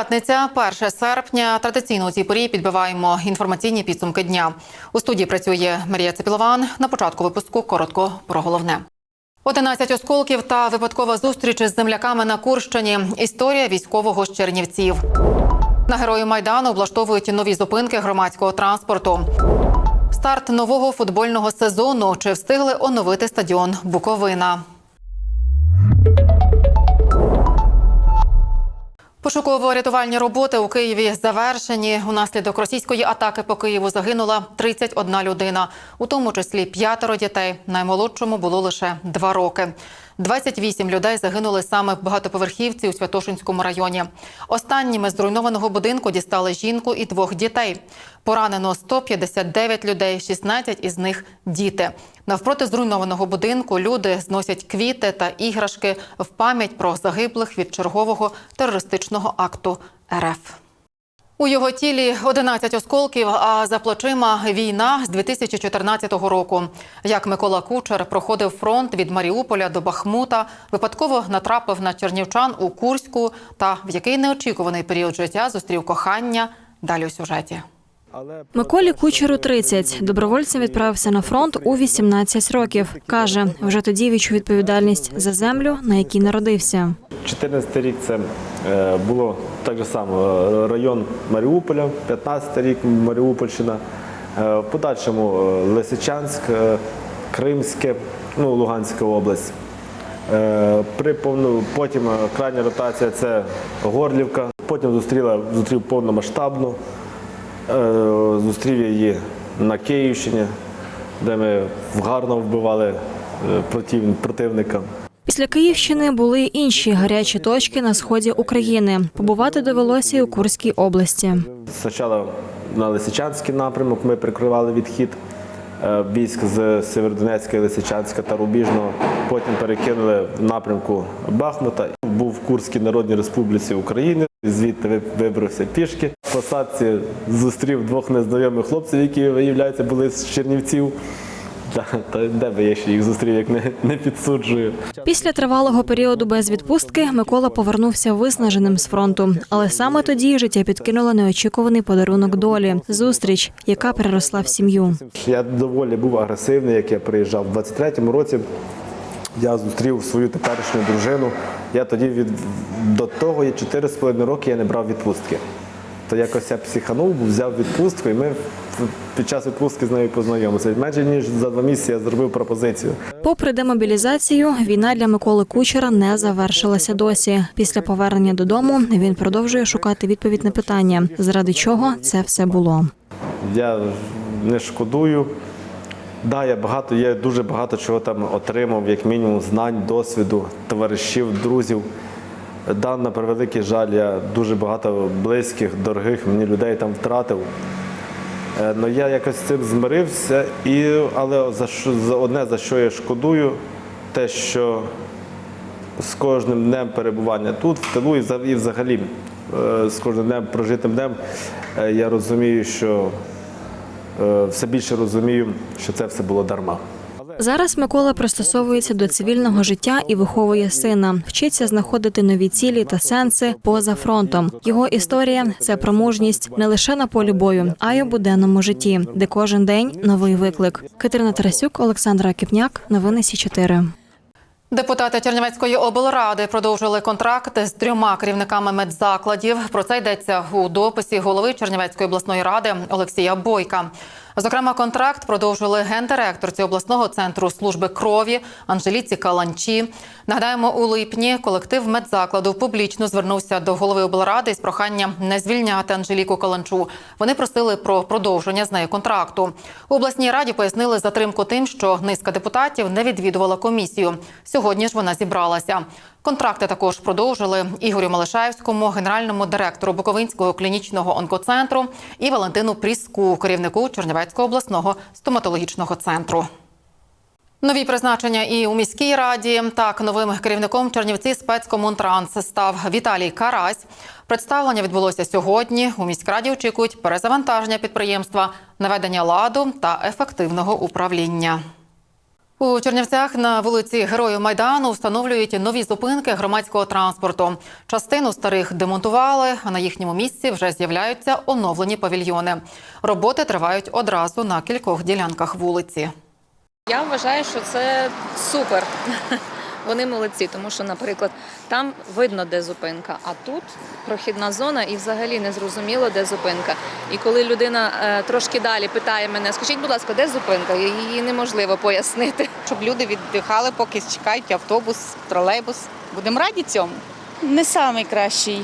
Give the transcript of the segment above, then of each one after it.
П'ятниця, 1 серпня. Традиційно у цій порі підбиваємо інформаційні підсумки дня. У студії працює Марія Цепілован. На початку випуску коротко про головне. 11 осколків та випадкова зустріч з земляками на Курщині. Історія військового з Чернівців. На герої майдану облаштовують нові зупинки громадського транспорту. Старт нового футбольного сезону. Чи встигли оновити стадіон Буковина? Пошуково-рятувальні роботи у Києві завершені. Унаслідок російської атаки по Києву загинула 31 людина, у тому числі п'ятеро дітей. Наймолодшому було лише два роки. 28 людей загинули саме в багатоповерхівці у Святошинському районі. Останніми з зруйнованого будинку дістали жінку і двох дітей. Поранено 159 людей, 16 із них діти. Навпроти зруйнованого будинку люди зносять квіти та іграшки в пам'ять про загиблих від чергового терористичного акту РФ. У його тілі 11 осколків, а за плечима війна з 2014 року. Як Микола Кучер проходив фронт від Маріуполя до Бахмута, випадково натрапив на чернівчан у Курську та в який неочікуваний період життя зустрів кохання. Далі у сюжеті. Миколі Кучеру 30. Добровольцем відправився на фронт у 18 років. Каже, вже тоді відчув відповідальність за землю, на якій народився. 14 рік це е, було так же само е, район Маріуполя, 15 рік Маріупольщина, е, в подальшому Лисичанськ, Кримське, ну, Луганська область. При повну, потім крайня ротація це Горлівка. Потім зустріла, зустрів повномасштабну, Е, зустрів її на Київщині, де ми гарно вбивали е, против- противника. Після Київщини були й інші гарячі точки на сході України. Побувати довелося й у Курській області. Спочатку на Лисичанський напрямок ми прикривали відхід е, військ з Северодонецька, Лисичанська та Рубіжного. Потім перекинули в напрямку Бахмута. Був в Курській Народній Республіці України. Звідти вибрався пішки. В посадці зустрів двох незнайомих хлопців, які, виявляється, були з Чернівців. Та, та де би я ще їх зустрів, як не, не підсуджую. Після тривалого періоду без відпустки Микола повернувся виснаженим з фронту. Але саме тоді життя підкинуло неочікуваний подарунок долі зустріч, яка переросла в сім'ю. Я доволі був агресивний, як я приїжджав. У 23-му році я зустрів свою теперішню дружину. Я тоді від до того є 4,5 роки я не брав відпустки. То якось я психанув, взяв відпустку, і ми під час відпустки з нею познайомилися. Менше ніж за два місяці я зробив пропозицію. Попри демобілізацію, війна для Миколи Кучера не завершилася досі. Після повернення додому він продовжує шукати відповідь на питання, заради чого це все було. Я не шкодую. Да, я багато, я дуже багато чого там отримав, як мінімум, знань, досвіду, товаришів, друзів. Да, на превеликий жаль, я дуже багато близьких, дорогих мені людей там втратив. Ну я якось з цим змирився, і, але за що, за одне, за що я шкодую, те, що з кожним днем перебування тут, в тилу і вза- і взагалі е, з кожним днем прожитим днем, е, я розумію, що все більше розумію, що це все було дарма. Зараз Микола пристосовується до цивільного життя і виховує сина, вчиться знаходити нові цілі та сенси поза фронтом. Його історія це про мужність не лише на полі бою, а й у буденному житті, де кожен день новий виклик. Катерина Тарасюк, Олександра Кіпняк, новини Сі 4 Депутати Чернівецької облради продовжили контракт з трьома керівниками медзакладів. Про це йдеться у дописі голови Чернівецької обласної ради Олексія Бойка. Зокрема, контракт продовжили гендиректорці обласного центру служби крові Анжеліці Каланчі. Нагадаємо, у липні колектив медзакладу публічно звернувся до голови облради з проханням не звільняти Анжеліку Каланчу. Вони просили про продовження з нею контракту. У обласній раді пояснили затримку тим, що низка депутатів не відвідувала комісію. Сьогодні ж вона зібралася. Контракти також продовжили Ігорю Малишаєвському, генеральному директору Буковинського клінічного онкоцентру і Валентину Пріску, керівнику Чернівецького обласного стоматологічного центру. Нові призначення і у міській раді. Так, новим керівником Чернівці спецкомунтранс став Віталій Карась. Представлення відбулося сьогодні. У міськраді очікують перезавантаження підприємства, наведення ладу та ефективного управління. У Чернівцях на вулиці Героїв Майдану встановлюють нові зупинки громадського транспорту. Частину старих демонтували, а на їхньому місці вже з'являються оновлені павільйони. Роботи тривають одразу на кількох ділянках вулиці. Я вважаю, що це супер. Вони молодці, тому що, наприклад, там видно, де зупинка, а тут прохідна зона і взагалі не зрозуміло, де зупинка. І коли людина е, трошки далі питає мене, скажіть, будь ласка, де зупинка? Її неможливо пояснити. щоб люди віддихали, поки чекають автобус, тролейбус. Будемо раді цьому. не найкращий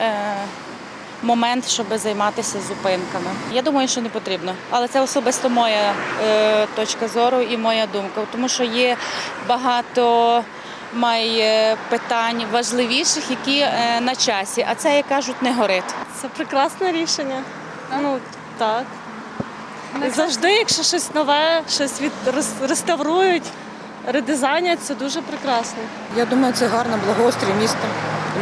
е, момент, щоб займатися зупинками. Я думаю, що не потрібно. Але це особисто моя е, точка зору і моя думка, тому що є багато має питань важливіших, які е, на часі, а це, як кажуть, не горить. Це прекрасне рішення. Ну так. Завжди, якщо щось нове, щось від рес- реставрують, редизайнять, це дуже прекрасно. Я думаю, це гарно, благоустрій міста.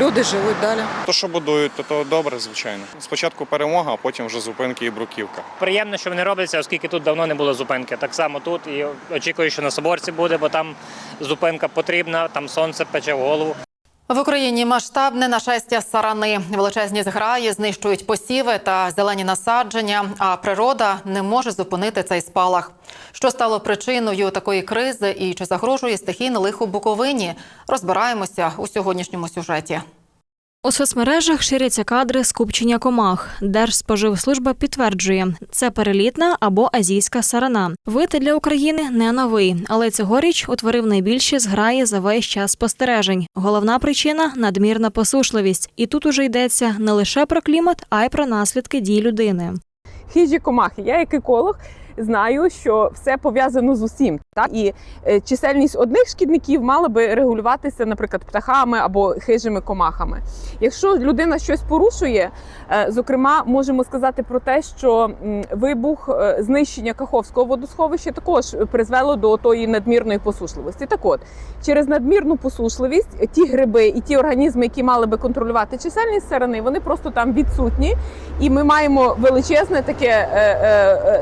Люди живуть далі. То, що будують, то, то добре, звичайно. Спочатку перемога, а потім вже зупинки і бруківка. Приємно, що вони робляться, оскільки тут давно не було зупинки. Так само тут і очікую, що на Соборці буде, бо там зупинка потрібна, там сонце пече в голову. В Україні масштабне нашестя сарани. Величезні зграї знищують посіви та зелені насадження, а природа не може зупинити цей спалах. Що стало причиною такої кризи і чи загрожує стихійне лихо Буковині? Розбираємося у сьогоднішньому сюжеті. У соцмережах ширяться кадри скупчення комах. Держспоживслужба підтверджує, це перелітна або азійська сарана. Вид для України не новий, але цьогоріч утворив найбільші зграї за весь час спостережень. Головна причина надмірна посушливість. І тут уже йдеться не лише про клімат, а й про наслідки дій людини. хижі комахи. Я як еколог знаю, що все пов'язано з усім. Так? І е, чисельність одних шкідників мала би регулюватися, наприклад, птахами або хижими комахами. Якщо людина щось порушує, е, зокрема, можемо сказати про те, що вибух е, знищення Каховського водосховища також призвело до тої надмірної посушливості. Так от, через надмірну посушливість ті гриби і ті організми, які мали би контролювати чисельність сарани, вони просто там відсутні. І ми маємо величезне таке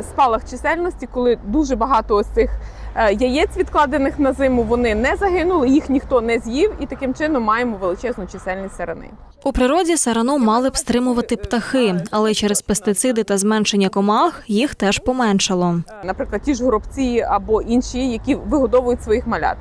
спалах чисельності, коли дуже багато ось цих е, яєць відкладених на зиму, вони не загинули, їх ніхто не з'їв, і таким чином маємо величезну чисельність сарани. У природі сарану мали б стримувати птахи, але через пестициди та зменшення комах їх теж поменшало. наприклад, ті ж горобці або інші, які вигодовують своїх малят.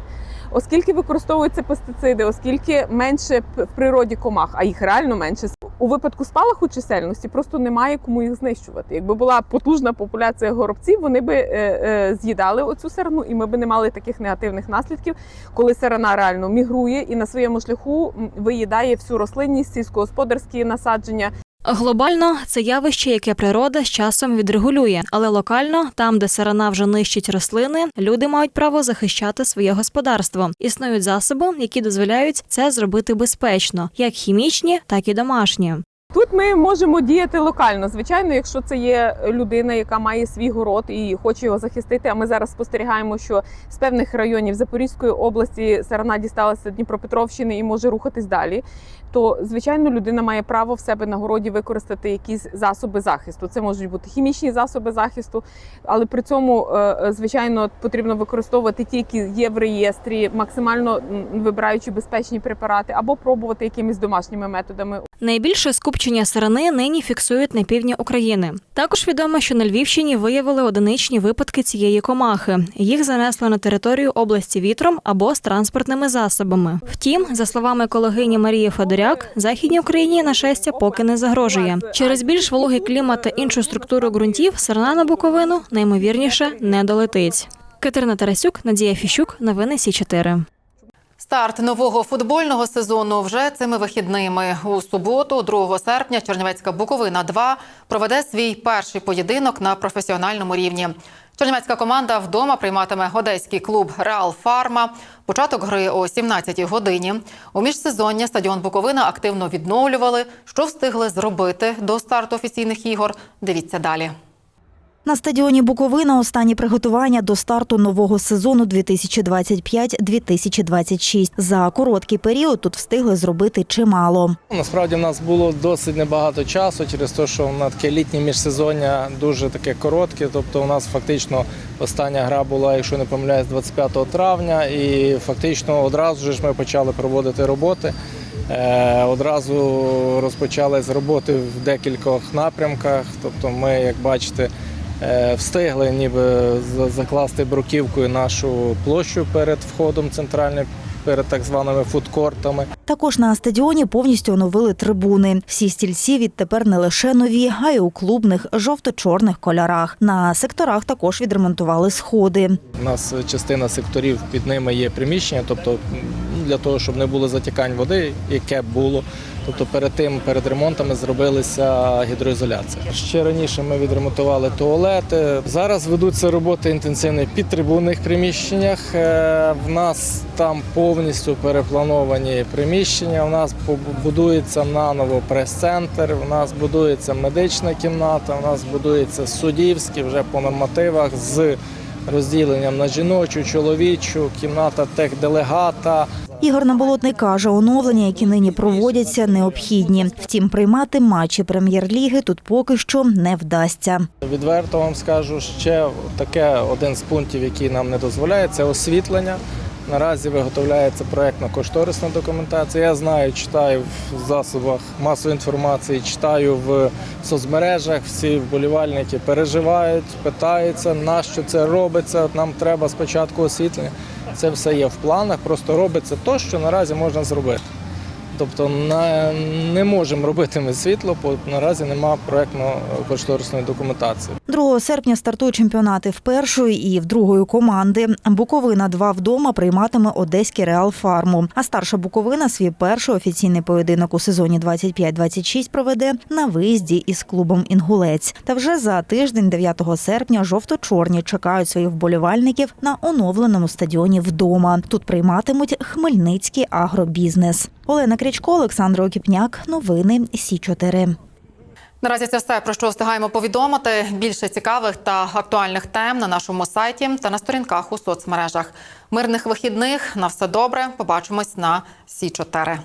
Оскільки використовуються пестициди, оскільки менше в природі комах, а їх реально менше у випадку спалаху чисельності, просто немає кому їх знищувати. Якби була потужна популяція горобців, вони би е, е, з'їдали оцю сарану, і ми би не мали таких негативних наслідків, коли сарана реально мігрує і на своєму шляху виїдає всю рослинність, сільськогосподарські насадження, Глобально це явище, яке природа з часом відрегулює, але локально, там, де сарана вже нищить рослини, люди мають право захищати своє господарство. Існують засоби, які дозволяють це зробити безпечно, як хімічні, так і домашні. Тут ми можемо діяти локально. Звичайно, якщо це є людина, яка має свій город і хоче його захистити. А ми зараз спостерігаємо, що з певних районів Запорізької області сарана дісталася Дніпропетровщини і може рухатись далі. То звичайно, людина має право в себе на городі використати якісь засоби захисту. Це можуть бути хімічні засоби захисту, але при цьому, е, е, звичайно, потрібно використовувати ті, які є в реєстрі, максимально вибираючи безпечні препарати, або пробувати якимись домашніми методами. Найбільше скупчення сарани нині фіксують на півдні України. Також відомо, що на Львівщині виявили одиничні випадки цієї комахи. Їх занесло на територію області вітром або з транспортними засобами. Втім, за словами екологині Марії Федоряк, західній Україні нашестя поки не загрожує. Через більш вологий клімат та іншу структуру ґрунтів сарана на Буковину наймовірніше не долетить. Катерина Тарасюк, Надія Фіщук, новини Сі 4 Старт нового футбольного сезону вже цими вихідними. У суботу, 2 серпня, Чернівецька Буковина 2 проведе свій перший поєдинок на професіональному рівні. Чернівецька команда вдома прийматиме одеський клуб Реал Фарма. Початок гри о 17-й годині. У міжсезоння стадіон Буковина активно відновлювали. Що встигли зробити до старту офіційних ігор? Дивіться далі. На стадіоні Буковина останні приготування до старту нового сезону 2025-2026. За короткий період тут встигли зробити чимало. Насправді в нас було досить небагато часу через те, що на таке літнє міжсезоння дуже таке коротке. Тобто у нас фактично остання гра була, якщо не помиляюсь, 25 травня, і фактично одразу ж ми почали проводити роботи. Е, Одразу розпочали з роботи в декількох напрямках. Тобто, ми, як бачите, встигли ніби закласти бруківкою нашу площу перед входом центральним, перед так званими фудкортами. Також на стадіоні повністю оновили трибуни. Всі стільці відтепер не лише нові, а й у клубних жовто-чорних кольорах. На секторах також відремонтували сходи. У нас частина секторів під ними є приміщення, тобто для того, щоб не було затікань води, яке було. Тобто перед тим, перед ремонтами зробилася гідроізоляція. Ще раніше ми відремонтували туалети. Зараз ведуться роботи інтенсивні в підтрибунних приміщеннях. Е, В нас там повністю переплановані приміщення. У нас будується наново прес-центр, у нас будується медична кімната, у нас будується суддівський вже по нормативах з розділенням на жіночу, чоловічу, кімната техделегата. Ігор Наболотний каже, оновлення, які нині проводяться, необхідні. Втім, приймати матчі прем'єр-ліги тут поки що не вдасться. Відверто вам скажу, ще таке один з пунктів, який нам не дозволяє, це освітлення. Наразі виготовляється проєктно-кошторисна документація. Я знаю, читаю в засобах масової інформації, читаю в соцмережах. Всі вболівальники переживають, питаються, на що це робиться. Нам треба спочатку освітлення. Це все є в планах, просто робиться те, що наразі можна зробити. Тобто на, не можемо робити ми світло, бо наразі немає проєктно-кошторисної документації. 2 серпня стартують чемпіонати в першої і в другої команди. Буковина 2 вдома прийматиме одеський Реал Фарму. А старша Буковина свій перший офіційний поєдинок у сезоні 25-26 проведе на виїзді із клубом Інгулець. Та вже за тиждень, 9 серпня, жовто-чорні чекають своїх вболівальників на оновленому стадіоні вдома. Тут прийматимуть Хмельницький агробізнес. Олена Крячко, Олександр Окіпняк. Новини Сі 4 Наразі це все про що встигаємо повідомити. Більше цікавих та актуальних тем на нашому сайті та на сторінках у соцмережах. Мирних вихідних на все добре. Побачимось на Сі 4